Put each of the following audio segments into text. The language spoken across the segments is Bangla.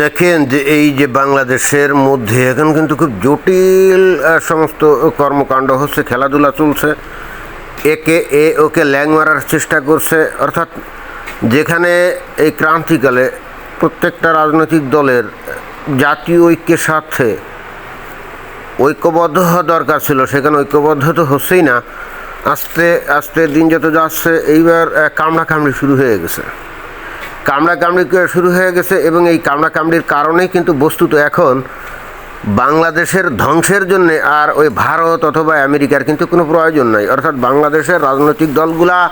দেখেন যে এই যে বাংলাদেশের মধ্যে এখন কিন্তু খুব জটিল সমস্ত কর্মকাণ্ড হচ্ছে, খেলাধুলা চলছে। একে এ, ওকে ল্যাং মারার চেষ্টা করছে। অর্থাৎ যেখানে এই ক্রান্তিকালে প্রত্যেকটা রাজনৈতিক দলের জাতীয় ঐক্যের স্বার্থে ঐক্যবদ্ধ হওয়া দরকার ছিল, সেখানে ঐক্যবদ্ধ তো হচ্ছেই না। আস্তে আস্তে দিন যত যাচ্ছে, এইবার কামড়াকামড়ি শুরু হয়ে গেছে। কামড়াকামড়ি ক- শুরু হয়ে গেছে এবং এই কামড়াকামড়ির কারণেই কিন্তু বস্তুত এখন বাংলাদেশের ধ্বংসের জন্য আর ওই ভারত অথবা আমেরিকার কিন্তু কোনো প্রয়োজন নাই। অর্থাৎ বাংলাদেশের রাজনৈতিক দলগুলা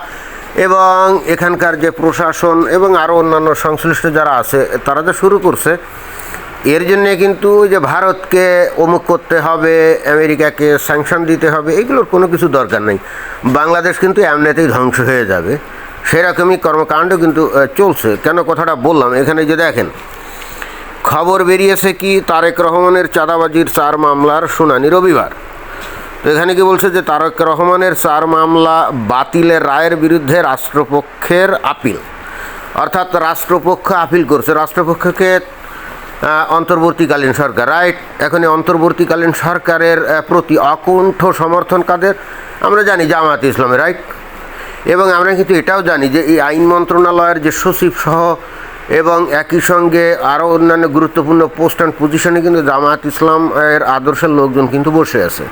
এবং এখানকার যে প্রশাসন এবং আরও অন্যান্য সংশ্লিষ্ট যারা আছে, তারা যে শুরু করছে, এর জন্যে কিন্তু যে ভারতকে অমুক করতে হবে, আমেরিকাকে স্যাংশন দিতে হবে, এগুলোর কোনো কিছু দরকার নেই। বাংলাদেশ কিন্তু এমনিতেই ধ্বংস হয়ে যাবে। সেরকমই কর্মকাণ্ড কিন্তু চলছে। কেন কথাটা বললাম? এখানে যে দেখেন, খবর বেরিয়েছে কি? তারেক রহমানের চাঁদাবাজির চার মামলার শুনানি রবিবার। তো এখানে কি বলছে যে, তারেক রহমানের চার মামলা বাতিলের রায়ের বিরুদ্ধে রাষ্ট্রপক্ষের আপিল। অর্থাৎ রাষ্ট্রপক্ষ আপিল করছে। রাষ্ট্রপক্ষকে অন্তর্বর্তীকালীন সরকার, রাইট? এখন অন্তর্বর্তীকালীন সরকারের প্রতি অকুণ্ঠ সমর্থন কাদের? আমরা জানি জামায়াত ইসলামে, রাইট? এবং আমরা কিন্তু এটাও জানি যে এই আইন মন্ত্রণালয়ের যে সচিব সহ এবং একই সঙ্গে আরও অন্যান্য গুরুত্বপূর্ণ পোস্ট অ্যান্ড পজিশনে কিন্তু জামায়াত ইসলাম এর আদর্শের লোকজন কিন্তু বসে আছে।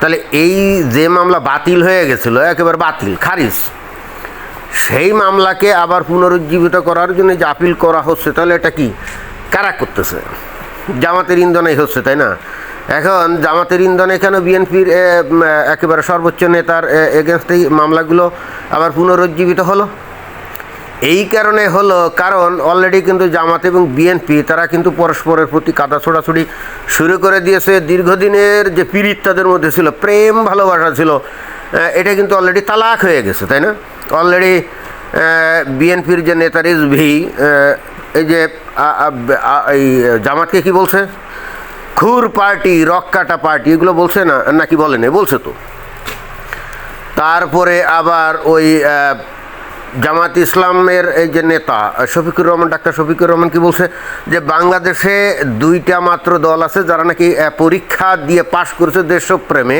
তাহলে এই যে মামলা বাতিল হয়ে গেছিল, একেবারে বাতিল, খারিজ। সেই মামলাকে আবার পুনরুজ্জীবিত করার জন্য যে আপিল করা হচ্ছে, তাহলে এটা কি? কারা করতেছে? জামাতের ইন্ধনেই হচ্ছে, তাই না? এখন জামাতের ইন্ধনে কেন বিএনপির একেবারে সর্বোচ্চ নেতার এগেনস্টেই মামলাগুলো আবার পুনরুজ্জীবিত হলো। এই কারণে হলো, কারণ অলরেডি কিন্তু জামাত এবং বিএনপি, তারা কিন্তু পরস্পরের প্রতি কাদা ছোড়াছুড়ি শুরু করে দিয়েছে। দীর্ঘদিনের যে পীড়িত তাদের মধ্যে ছিল, প্রেম, ভালোবাসা ছিল এটা কিন্তু অলরেডি তালাক হয়ে গেছে, তাই না? অলরেডি বিএনপির যে নেতা রিজভি এই যে এই জামাতকে কি বলছে? খুর পার্টি রক কাটা পার্টি, এগুলো বলছে না, নাকি বলেনি বলছে তো। তারপরে আবার ওই জামাত ইসলামের এই যে নেতা, শফিকুর রহমান, ডাক্তার শফিকুর রহমান কি বলছে? যে বাংলাদেশে দুইটা মাত্র দল আছে যারা নাকি পরীক্ষা দিয়ে পাশ করেছে দেশপ্রেমে।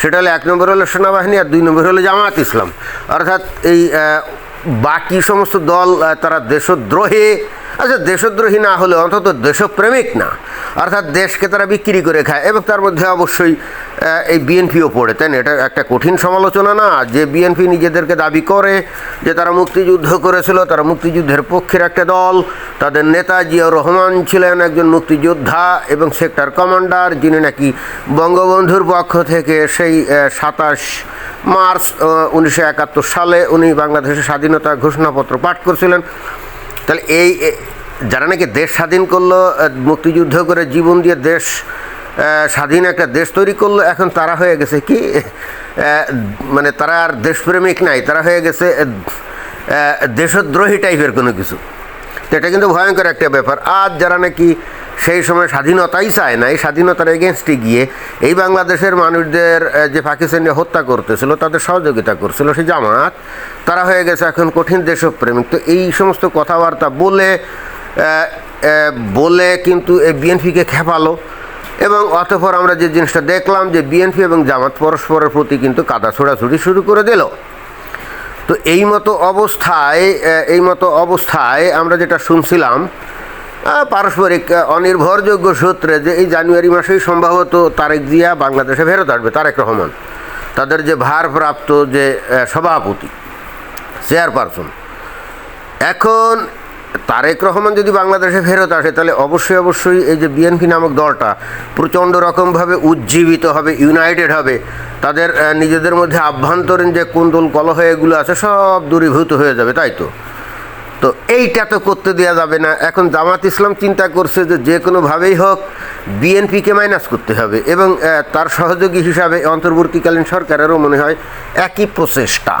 সেটা হলো এক নম্বর হলো সেনাবাহিনী আর দুই নম্বর হলো জামাত ইসলাম। অর্থাৎ এই বাকি সমস্ত দল তারা দেশদ্রোহী। আচ্ছা দেশদ্রোহী না হলে অন্তত দেশপ্রেমিক না। অর্থাৎ দেশকে তারা বিক্রি করে খায় এবং তার মধ্যে অবশ্যই এই বিএনপিও পড়ে, তাই এটা একটা কঠিন সমালোচনা না। যে বিএনপি নিজেদেরকে দাবি করে যে তারা মুক্তিযুদ্ধ করেছিল, তারা মুক্তিযুদ্ধের পক্ষের একটা দল। তাদের নেতা জিয়াউর রহমান ছিলেন একজন মুক্তিযোদ্ধা এবং সেক্টর কমান্ডার, যিনি নাকি বঙ্গবন্ধুর পক্ষ থেকে সেই সাতাশ মার্চ উনিশশো একাত্তর সালে উনি বাংলাদেশের স্বাধীনতা ঘোষণাপত্র পাঠ করছিলেন। তাহলে এই যারা নাকি দেশ স্বাধীন করল মুক্তিযুদ্ধ করে জীবন দিয়ে দেশ স্বাধীন একটা দেশ তৈরি করল, এখন তারা হয়ে গেছে কি? মানে তারা আর দেশপ্রেমিক নাই, তারা হয়ে গেছে দেশদ্রোহী টাইপের কোনো কিছু। তো এটা কিন্তু ভয়ঙ্কর একটা ব্যাপার। আর যারা নাকি সেই সময় স্বাধীনতাই চায় না এই স্বাধীনতার এগেনস্টে গিয়ে এই বাংলাদেশের মানুষদের যে পাকিস্তানি হত্যা করতেছিল, তাদের সহযোগিতা করছিল সেই জামাত, তারা হয়ে গেছে এখন কঠিন দেশপ্রেমিক। তো এই সমস্ত কথাবার্তা বলে বলে কিন্তু এই বিএনপিকে খেপালো। এবং অতঃপর আমরা যে জিনিসটা দেখলাম যে বিএনপি এবং জামাত পরস্পরের প্রতি কিন্তু কাদা ছোড়াছুড়ি শুরু করে দিল। তো এই মতো অবস্থায় এই মতো অবস্থায় আমরা যেটা শুনছিলাম পারস্পরিক অনির্ভরযোগ্য সূত্রে যে এই জানুয়ারি মাসেই সম্ভবত তারেক জিয়া বাংলাদেশে ফেরত আসবে, তারেক রহমান। তাদের যে ভারপ্রাপ্ত যে সভাপতি, চেয়ারপারসন। এখন তারেক রহমান যদি বাংলাদেশে ফেরত আসে, তাহলে অবশ্যই অবশ্যই এই যে বিএনপি নামক দলটা প্রচণ্ড রকমভাবে উজ্জীবিত হবে ইউনাইটেড হবে। তাদের নিজেদের মধ্যে আভ্যন্তরীণ যে কুন্দল কলহ এগুলো আছে, সব দূরীভূত হয়ে যাবে, তাই তো? তো এইটা তো করতে দেওয়া যাবে না। এখন জামাত ইসলাম চিন্তা করছে যে যে কোনোভাবেই হোক বিএনপিকে মাইনাস করতে হবে এবং তার সহযোগী হিসাবে অন্তর্বর্তীকালীন সরকারেরও মনে হয় একই প্রচেষ্টা।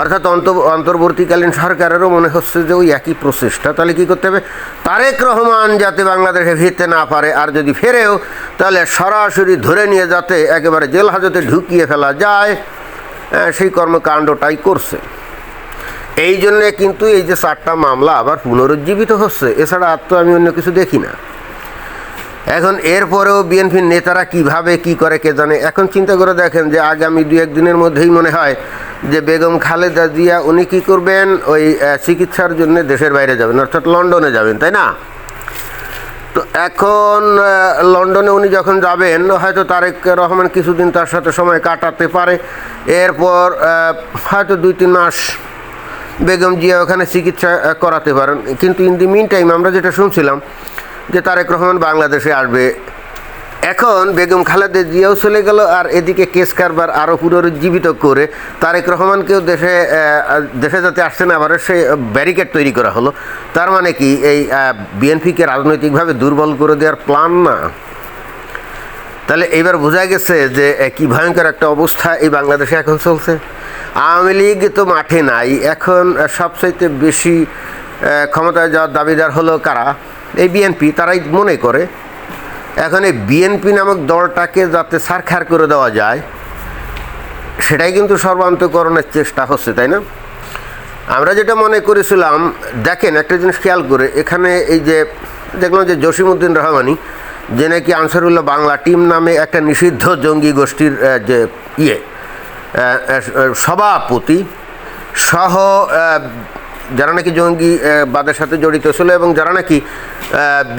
অর্থাৎ অন্ত, অন্তর্বর্তীকালীন সরকারেরও মনে হচ্ছে যে ওই একই প্রচেষ্টা। তাহলে কী করতে হবে? তারেক রহমান যাতে বাংলাদেশে ফিরতে না পারে, আর যদি ফেরেও, তাহলে সরাসরি ধরে নিয়ে যাতে একেবারে জেল হাজতে ঢুকিয়ে ফেলা যায় সেই কর্মকাণ্ডটাই করছে। এই জন্যে কিন্তু এই যে চারটা মামলা আবার পুনরুজ্জীবিত হচ্ছে। এছাড়া আর তো আমি অন্য কিছু দেখি না। এখন এরপরেও বিএনপির নেতারা কীভাবে কি করে কে জানে? এখন চিন্তা করে দেখেন যে আগামী দু একদিনের মধ্যেই মনে হয় যে বেগম খালেদা জিয়া উনি কী করবেন? ওই চিকিৎসার জন্য দেশের বাইরে যাবেন, অর্থাৎ লন্ডনে যাবেন, তাই না? তো এখন লন্ডনে উনি যখন যাবেন, হয়তো তারেক রহমান কিছুদিন তার সাথে সময় কাটাতে পারে। এরপর হয়তো দুই তিন মাস বেগম জিয়া ওখানে চিকিৎসা করাতে পারেন। কিন্তু ইন দি মিন টাইম আমরা যেটা শুনছিলাম যে তারেক রহমান বাংলাদেশে আসবে। এখন বেগম খালেদা জিয়াও চলে গেল আর এদিকে কেস কারবার আরও পুনরুজ্জীবিত করে তারেক রহমানকেও দেশে দেশে যাতে আসছে না আবার সে ব্যারিকেড তৈরি করা হলো। তার মানে কি, এই বিএনপিকে রাজনৈতিকভাবে দুর্বল করে দেওয়ার প্ল্যান না। তাহলে এইবার বোঝা গেছে যে কি ভয়ঙ্কর একটা অবস্থা এই বাংলাদেশে এখন চলছে। আওয়ামী লীগ তো মাঠে নাই। এখন সবচাইতে বেশি ক্ষমতায় যাওয়ার দাবিদার হলো কারা? এই বিএনপি তারাই মনে করে, এখন এই বিএনপি নামক দলটাকে যাতে সারখার করে দেওয়া যায়, সেটাই কিন্তু সর্বান্তকরণের চেষ্টা হচ্ছে, তাই না? আমরা যেটা মনে করেছিলাম, দেখেন একটা জিনিস খেয়াল করে, এখানে এই যে দেখলাম যে জসিমউদ্দিন রহমানি, যে নাকি আনসারুল্লাহ বাংলা টিম নামে একটা নিষিদ্ধ জঙ্গি গোষ্ঠীর যে ইয়ে সভাপতি সহ যারা নাকি জঙ্গি বাদের সাথে জড়িত ছিল এবং যারা নাকি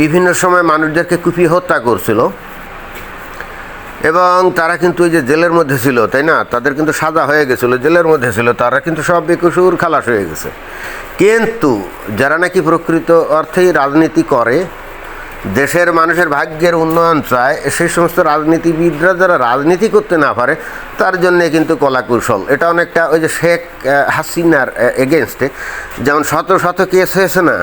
বিভিন্ন সময় মানুষদেরকে কুপিয়ে হত্যা করছিল, এবং তারা কিন্তু ওই যে জেলের মধ্যে ছিল, তাই না? তাদের কিন্তু সাজা হয়ে গেছিল, জেলের মধ্যে ছিল, তারা কিন্তু সব বেকসুর খালাস হয়ে গেছে। কিন্তু যারা নাকি প্রকৃত অর্থেই রাজনীতি করে দেশের মানুষের ভাগ্যের উন্নয়ন চায় সেই সমস্ত রাজনীতিবিদরা যারা রাজনীতি করতে না পারে, তার জন্যে কিন্তু কলাকৌশল। এটা অনেকটা ওই যে শেখ হাসিনার এগেনস্টে যেমন শত শত কেস হয়েছে না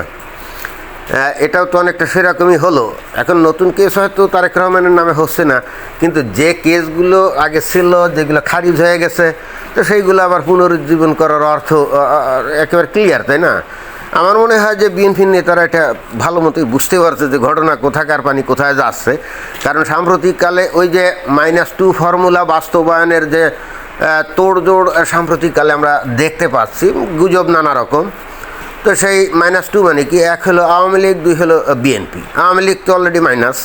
এটাও তো অনেকটা সেরকমই হলো। এখন নতুন কেস হয়তো তারেক রহমানের নামে হচ্ছে না, কিন্তু যে কেসগুলো আগে ছিল, যেগুলো খারিজ হয়ে গেছে, তো সেইগুলো আবার পুনরুজ্জীবন করার অর্থ একেবারে ক্লিয়ার তাই না? আমার মনে হয় যে বিএনপির নেতারা এটা ভালো মতোই বুঝতে পারছে যে ঘটনা কোথাকার পানি কোথায় যাচ্ছে। কারণ সাম্প্রতিককালে ওই যে মাইনাস টু ফর্মুলা বাস্তবায়নের যে তোড়জোড় সাম্প্রতিককালে আমরা দেখতে পাচ্ছি, গুজব নানা রকম। তো সেই মাইনাস টু মানে কি, এক হলো আওয়ামী লীগ, দুই হলো বিএনপি। আওয়ামী লীগ তো অলরেডি মাইনাস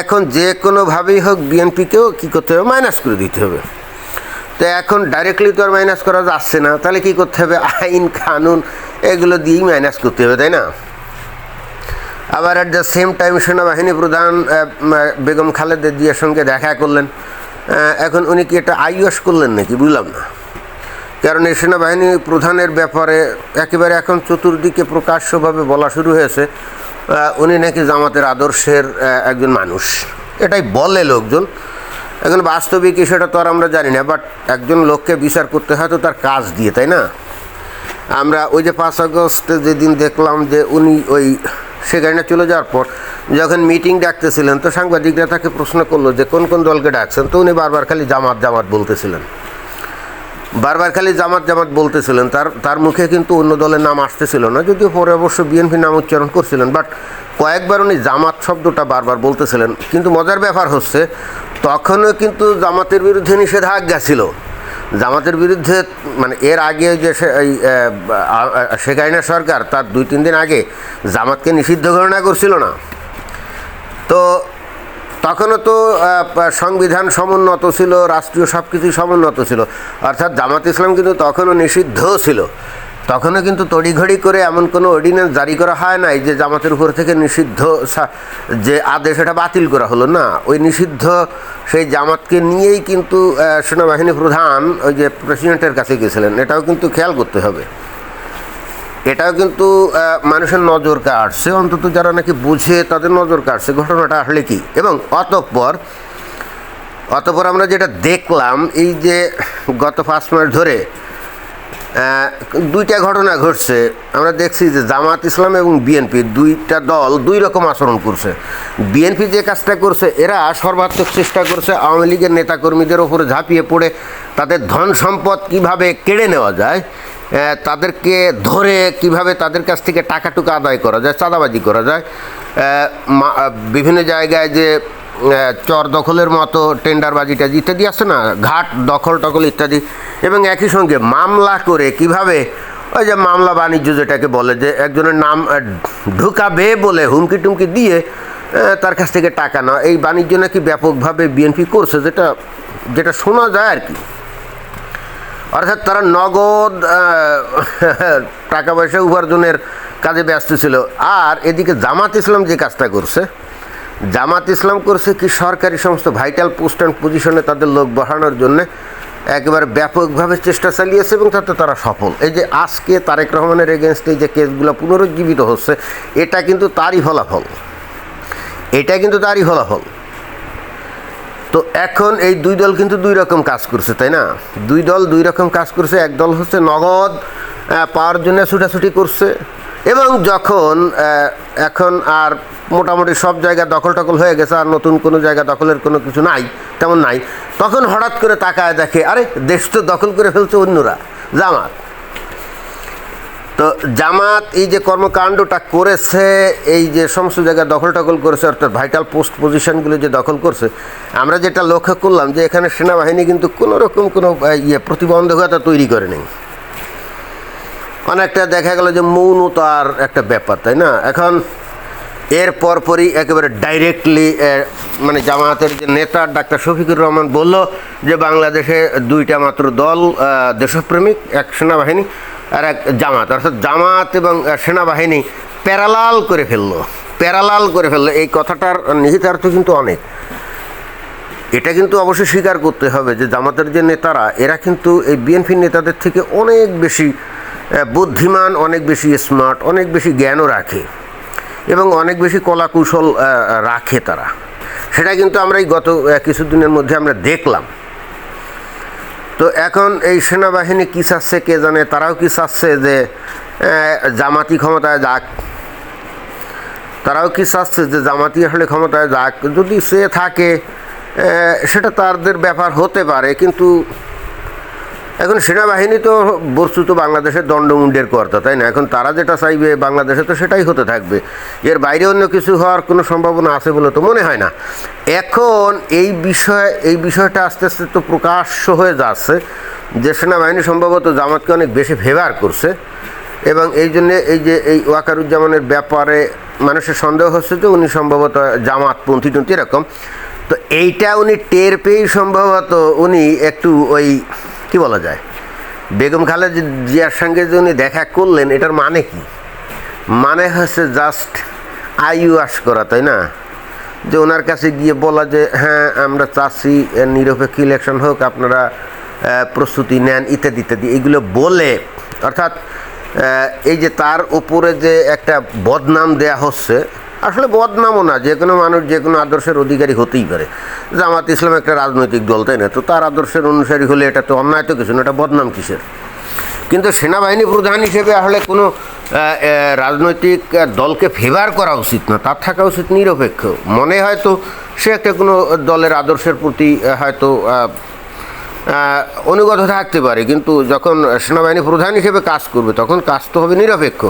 এখন যে কোনোভাবেই হোক বিএনপিকেও কী করতে হবে? মাইনাস করে দিতে হবে। তো এখন ডাইরেক্টলি তো আর মাইনাস করা যাচ্ছে না। তাহলে কী করতে হবে? আইন, কানুন এগুলো দিয়েই মাইনাস করতে হবে, তাই না? আবার অ্যাট দ্য সেম টাইম সেনাবাহিনী প্রধান বেগম খালেদা জিয়ার সঙ্গে দেখা করলেন। এখন উনি কি এটা আইওস করলেন নাকি? বুঝলাম না। কারণ এই সেনাবাহিনী প্রধানের ব্যাপারে একেবারে এখন চতুর্দিকে প্রকাশ্যভাবে বলা শুরু হয়েছে উনি নাকি জামাতের আদর্শের একজন মানুষ। এটাই বলে লোকজন। এখন বাস্তবিক সেটা তো আর আমরা জানি না বাট একজন লোককে বিচার করতে হয় তো তার কাজ দিয়ে, তাই না? আমরা ওই যে পাঁচ আগস্টে যেদিন দেখলাম যে উনি ওই সেখানে চলে যাওয়ার পর যখন মিটিং ডাকতেছিলেন, তো সাংবাদিকরা তাকে প্রশ্ন করল যে, কোন কোন দলকে ডাকছেন? তো উনি বারবার খালি জামাত জামাত বলতেছিলেন। বারবার খালি জামাত জামাত বলতেছিলেন। তার তার মুখে কিন্তু অন্য দলের নাম আসতেছিল না, যদিও পরে অবশ্য বিএনপি নাম উচ্চারণ করছিলেন বাট কয়েকবার উনি জামাত শব্দটা বারবার বলতেছিলেন। কিন্তু মজার ব্যাপার হচ্ছে, তখনও কিন্তু জামাতের বিরুদ্ধে নিষেধাজ্ঞা ছিল। জামাতের বিরুদ্ধে মানে এর আগে যে শেখ হাসিনা সরকার তার দুই, তিন দিন আগে জামাতকে নিষিদ্ধ ঘোষণা করছিল না। তো তখনও তো সংবিধান সমুন্নত ছিল, রাষ্ট্রীয় সব কিছুই সমুন্নত ছিল। অর্থাৎ জামাত ইসলাম কিন্তু তখনও নিষিদ্ধ ছিল। তখনও কিন্তু তড়িঘড়ি করে এমন কোনো অর্ডিন্যান্স জারি করা হয় নাই যে জামাতের উপর থেকে নিষিদ্ধ যে আদেশ এটা বাতিল করা হলো। না, ওই নিষিদ্ধ সেই জামাতকে নিয়েই কিন্তু সেনাবাহিনী প্রধান ওই যে প্রেসিডেন্টের কাছে গেছিলেন। এটাও কিন্তু খেয়াল করতে হবে। এটাও কিন্তু মানুষের নজর কাটছে অন্তত যারা নাকি বুঝে তাদের নজর কাটছে ঘটনাটা আসলে কি? এবং অতঃপর অতঃপর আমরা যেটা দেখলাম, এই যে গত পাঁচ মাস ধরে দুইটা ঘটনা ঘটছে। আমরা দেখছি যে জামাত ইসলাম এবং বিএনপি দুইটা দল দুই রকম আচরণ করছে। বিএনপি যে কাজটা করছে, এরা সর্বাত্মক চেষ্টা করছে আওয়ামী লীগের নেতাকর্মীদের ওপরে ঝাঁপিয়ে পড়ে, তাদের ধন সম্পদ কীভাবে কেড়ে নেওয়া যায় তাদেরকে ধরে কীভাবে তাদের কাছ থেকে টাকা টুকা আদায় করা যায়, চাঁদাবাজি করা যায় বিভিন্ন জায়গায় যে চর দখলের মতো টেন্ডারবাজি টাজি ইত্যাদি আছে না? ঘাট, দখল, টখল ইত্যাদি। এবং একই সঙ্গে মামলা করে কীভাবে? ওই যে মামলা বাণিজ্য যেটাকে বলে যে একজনের নাম ঢুকাবে বলে হুমকি টুমকি দিয়ে তার কাছ থেকে টাকা নেওয়া এই বাণিজ্য নাকি ব্যাপকভাবে বিএনপি করছে যেটা যেটা শোনা যায় আর কি। অর্থাৎ তারা নগদ টাকা পয়সা উপার্জনের কাজে ব্যস্ত ছিল। আর এদিকে জামাত ইসলাম যে কাজটা করছে জামাত ইসলাম করছে কি সরকারি সমস্ত ভাইটাল পোস্ট অ্যান্ড পজিশনে তাদের লোক বসানোর জন্য একেবারে ব্যাপকভাবে চেষ্টা চালিয়েছে এবং তাতে তারা সফল। এই যে আজকে তারেক রহমানের এগেনস্টে যে কেসগুলো পুনরুজ্জীবিত হচ্ছে, এটা কিন্তু তারই ফলাফল। এটা কিন্তু তারই ফলাফল। তো এখন এই দুই দল কিন্তু দুই রকম কাজ করছে, তাই না? দুই দল দুই রকম কাজ করছে, এক দল হচ্ছে নগদ পাওয়ার জন্য ছুটাছুটি করছে এবং যখন এখন আর মোটামুটি সব জায়গা দখল টখল হয়ে গেছে আর নতুন কোনো জায়গা দখলের কোনো কিছু নাই, তেমন নাই। তখন হঠাৎ করে তাকায় দেখে, আরে, দেশ তো দখল করে ফেলছে অন্যরা, জামাত। তো জামাত এই যে কর্মকাণ্ডটা করেছে, এই যে সমস্ত জায়গায় দখল টখল করেছে, অর্থাৎ ভাইটাল পোস্ট পজিশনগুলো যে দখল করছে, আমরা যেটা লক্ষ্য করলাম যে এখানে সেনাবাহিনী কিন্তু কোনো রকম কোনো ইয়ে প্রতিবন্ধকতা তৈরি করে নেই। অনেকটা দেখা গেল যে মৌনতার একটা ব্যাপার, তাই না? এখন এর পরপরই একেবারে ডাইরেক্টলি মানে জামায়াতের যে নেতা ডাক্তার শফিকুর রহমান বলল যে বাংলাদেশে দুইটা মাত্র দল দেশপ্রেমিক, এক সেনাবাহিনী আর এক জামাত। অর্থাৎ জামাত এবং সেনাবাহিনী প্যারালাল করে ফেলল, প্যারালাল করে ফেলল। এই কথাটার নিহিতার্থ কিন্তু অনেক। এটা কিন্তু অবশ্যই স্বীকার করতে হবে যে জামাতের যে নেতারা, এরা কিন্তু এই বিএনপির নেতাদের থেকে অনেক বেশি বুদ্ধিমান, অনেক বেশি স্মার্ট অনেক বেশি জ্ঞানও রাখে। এবং অনেক বেশি কলা কৌশল রাখে তারা। সেটা কিন্তু আমরা এই গত আহ, কিছুদিনের মধ্যে আমরা দেখলাম। তো এখন এই সেনাবাহিনী কী চাচ্ছে কে জানে তারাও কি চাচ্ছে যে জামাতি ক্ষমতায় যাক। তারাও কি চাচ্ছে যে জামাতি আসলে ক্ষমতায় যাক। যদি সে থাকে সেটা তাদের ব্যাপার হতে পারে কিন্তু এখন সেনাবাহিনী তো বস্তুত বাংলাদেশের দণ্ডমুণ্ডের কর্তা, তাই না? এখন তারা যেটা চাইবে বাংলাদেশে তো সেটাই হতে থাকবে। এর বাইরে অন্য কিছু হওয়ার কোনো সম্ভাবনা আছে বলে তো মনে হয় না। এখন এই বিষয়, এই বিষয়টা আস্তে আস্তে তো প্রকাশ্য হয়ে যাচ্ছে যে সেনাবাহিনী সম্ভবত জামাতকে অনেক বেশি ফেভার করছে এবং এই জন্যে এই যে এই ওয়াকারুজ্জামানের ব্যাপারে মানুষের সন্দেহ হচ্ছে যে উনি সম্ভবত জামাত জামাতপন্থী টন্থী এরকম। তো এইটা উনি টের পেয়েই সম্ভবত উনি একটু ওই কি বলা যায়? বেগম খালেদ জিয়ার সঙ্গে যে উনি দেখা করলেন এটার মানে কি? মানে হচ্ছে জাস্ট আইউ আস করা তাই না? যে ওনার কাছে গিয়ে বলা যে হ্যাঁ আমরা এ, নিরপেক্ষ ইলেকশন হোক আপনারা প্রস্তুতি নেন ইত্যাদি ইত্যাদি। এগুলো বলে অর্থাৎ এই যে তার উপরে যে একটা বদনাম দেয়া হচ্ছে আসলে বদনামও না, যে কোনো মানুষ, যে কোনো আদর্শের অধিকারী হতেই পারে। জামাত ইসলাম একটা রাজনৈতিক দল, তাই না? তো তার আদর্শের অনুসারী হলে এটা তো অন্যায় তো কিছু না, এটা বদনাম কিসের? কিন্তু সেনাবাহিনী প্রধান হিসেবে আসলে কোনো রাজনৈতিক দলকে ফেভার করা উচিত না, তার থাকা উচিত নিরপেক্ষ। মনে হয়তো সে একটা কোনো দলের আদর্শের প্রতি হয়তো অনুগত থাকতে পারে, কিন্তু যখন সেনাবাহিনী প্রধান হিসেবে কাজ করবে, তখন কাজ তো হবে নিরপেক্ষ।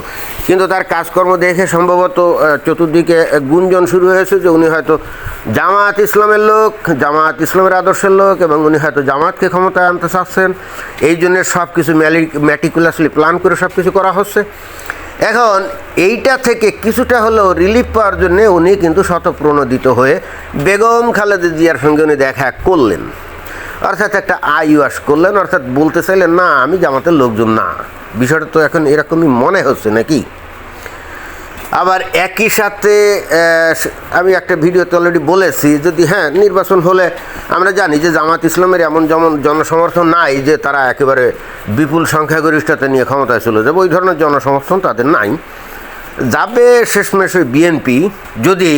কিন্তু তার কাজকর্ম দেখে সম্ভবত চতুর্দিকে গুঞ্জন শুরু হয়েছে যে উনি হয়তো জামাত ইসলামের লোক জামাত ইসলামের আদর্শের লোক এবং উনি হয়তো জামাতকে ক্ষমতায় আনতে চাচ্ছেন। এই জন্য সব কিছু ম্যালি ম্যাটিকুলাসলি প্ল্যান করে সব কিছু করা হচ্ছে। এখন এইটা থেকে কিছুটা হলেও রিলিফ পাওয়ার জন্যে উনি কিন্তু শতপ্রণোদিত হয়ে বেগম খালেদা জিয়ার সঙ্গে উনি দেখা করলেন। অর্থাৎ একটা আইওয়াস করলেন, অর্থাৎ বলতে চাইলেন, না, আমি জামাতের লোকজন না। বিষয়টা তো এখন এরকমই মনে হচ্ছে নাকি? আবার একই সাথে আমি একটা ভিডিওতে অলরেডি বলেছি, যদি হ্যাঁ নির্বাচন হলে আমরা জানি যে জামাত ইসলামের এমন যেমন জনসমর্থন নাই যে তারা একেবারে বিপুল সংখ্যাগরিষ্ঠতা নিয়ে ক্ষমতায় চলে যাবে, ওই ধরনের জনসমর্থন তাদের নাই। যাবে শেষমেশ ওই বিএনপি যদি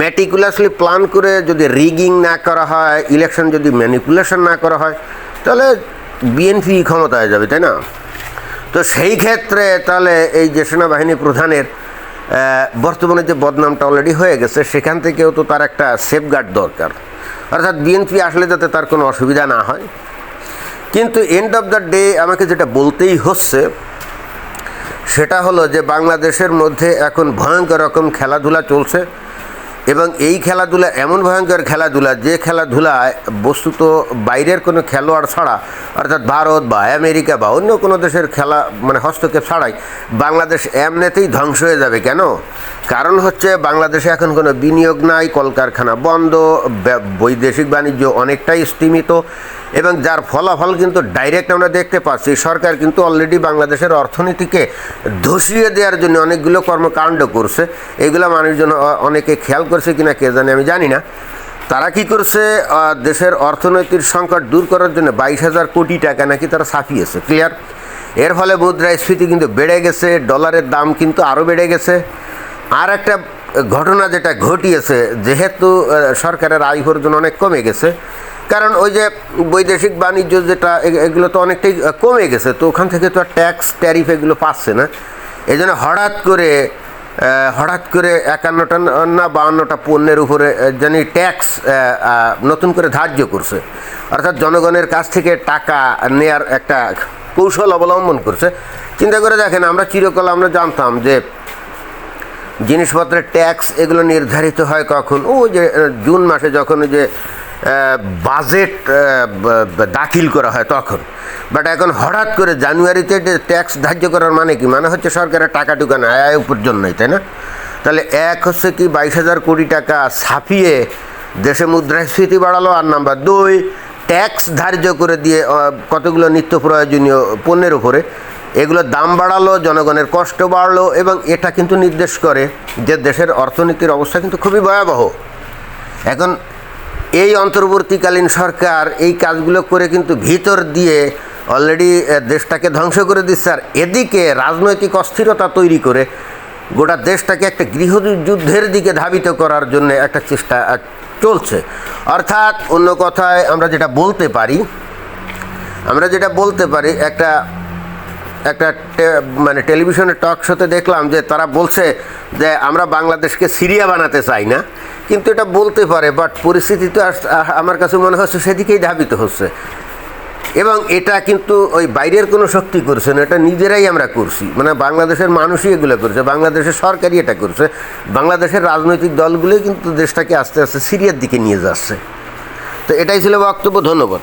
ম্যাটিকুলাসলি প্ল্যান করে যদি রিগিং না করা হয় ইলেকশন যদি ম্যানিপুলেশন না করা হয়, তাহলে বিএনপি ক্ষমতায় যাবে, তাই না? তো সেই ক্ষেত্রে তাহলে এই যে সেনাবাহিনী প্রধানের বর্তমানে যে বদনামটা অলরেডি হয়ে গেছে, সেখান থেকেও তো তার একটা সেফগার্ড দরকার। অর্থাৎ বিএনপি আসলে যাতে তার কোনো অসুবিধা না হয়। কিন্তু এন্ড অফ দ্য ডে আমাকে যেটা বলতেই হচ্ছে সেটা হলো যে বাংলাদেশের মধ্যে এখন ভয়ঙ্কর রকম খেলাধুলা চলছে এবং এই খেলাধুলা এমন ভয়ঙ্কর খেলাধুলা, যে খেলাধুলায় বস্তুত বাইরের কোনো খেলোয়াড় ছাড়া, অর্থাৎ ভারত বা আমেরিকা বা অন্য কোনো দেশের খেলা মানে হস্তক্ষেপ ছাড়াই বাংলাদেশ এমনিতেই ধ্বংস হয়ে যাবে কেন? কারণ হচ্ছে বাংলাদেশে এখন কোনো বিনিয়োগ নাই, কলকারখানা বন্ধ বৈদেশিক বাণিজ্য অনেকটাই স্তীমিত এবং যার ফলাফল কিন্তু ডাইরেক্ট আমরা দেখতে পাচ্ছি। সরকার কিন্তু অলরেডি বাংলাদেশের অর্থনীতিকে ধসিয়ে দেওয়ার জন্য অনেকগুলো কর্মকাণ্ড করছে। এগুলো মানুষজন অনেকে খেয়াল করছে কিনা কে জানে আমি জানি না। তারা কি করছে? দেশের অর্থনৈতিক সংকট দূর করার জন্য বাইশ হাজার কোটি টাকা নাকি তারা ছাপিয়েছে ক্লিয়ার এর ফলে মুদ্রাস্ফীতি কিন্তু বেড়ে গেছে ডলারের দাম কিন্তু আরও বেড়ে গেছে। আর একটা ঘটনা যেটা ঘটিয়েছে, যেহেতু সরকারের আয় উপার্জন অনেক কমে গেছে কারণ ওই যে বৈদেশিক বাণিজ্য যেটা এগুলো তো অনেকটাই কমে গেছে, তো ওখান থেকে তো আর ট্যাক্স ট্যারিফ এগুলো পাচ্ছে না। এই জন্য হঠাৎ করে হঠাৎ করে একান্নটা না বাউন্নটা পণ্যের উপরে জানি ট্যাক্স নতুন করে ধার্য করছে। অর্থাৎ জনগণের কাছ থেকে টাকা নেয়ার একটা কৌশল অবলম্বন করছে। চিন্তা করে দেখেন, আমরা চিরকাল আমরা জানতাম যে জিনিসপত্রের ট্যাক্স এগুলো নির্ধারিত হয় কখন? ও যে জুন মাসে যখন যে বাজেট দাখিল করা হয় তখন। বাট এখন হঠাৎ করে জানুয়ারিতে ট্যাক্স ধার্য করার মানে কি? মানে হচ্ছে সরকারের টাকা টুকানো, আয় আয় উপার্জন্যই তাই না? তাহলে এক হচ্ছে কি বাইশ হাজার কোটি টাকা ছাপিয়ে দেশে মুদ্রাস্ফীতি বাড়ালো, আর নাম্বার দুই ট্যাক্স ধার্য করে দিয়ে কতগুলো নিত্য প্রয়োজনীয় পণ্যের উপরে এগুলোর দাম বাড়ালো, জনগণের কষ্ট বাড়লো, এবং এটা কিন্তু নির্দেশ করে যে দেশের অর্থনীতির অবস্থা কিন্তু খুবই ভয়াবহ। এখন এই অন্তর্বর্তীকালীন সরকার এই কাজগুলো করে কিন্তু ভিতর দিয়ে অলরেডি দেশটাকে ধ্বংস করে দিচ্ছে। আর এদিকে রাজনৈতিক অস্থিরতা তৈরি করে গোটা দেশটাকে একটা গৃহযুদ্ধের দিকে ধাবিত করার জন্য একটা চেষ্টা চলছে। অর্থাৎ অন্য কথায় আমরা যেটা বলতে পারি, আমরা যেটা বলতে পারি, একটা একটা মানে টেলিভিশনের টক শোতে দেখলাম যে তারা বলছে যে আমরা বাংলাদেশকে সিরিয়া বানাতে চাই না। কিন্তু এটা বলতে পারে বাট পরিস্থিতি তো আমার কাছে মনে হচ্ছে সেদিকেই ধাবিত হচ্ছে। এবং এটা কিন্তু ওই বাইরের কোনো শক্তি করছে না, এটা নিজেরাই আমরা করছি। মানে বাংলাদেশের মানুষই এগুলো করছে, বাংলাদেশের সরকারই এটা করছে। বাংলাদেশের রাজনৈতিক দলগুলোই কিন্তু দেশটাকে আস্তে আস্তে সিরিয়ার দিকে নিয়ে যাচ্ছে। তো এটাই ছিল বক্তব্য, ধন্যবাদ।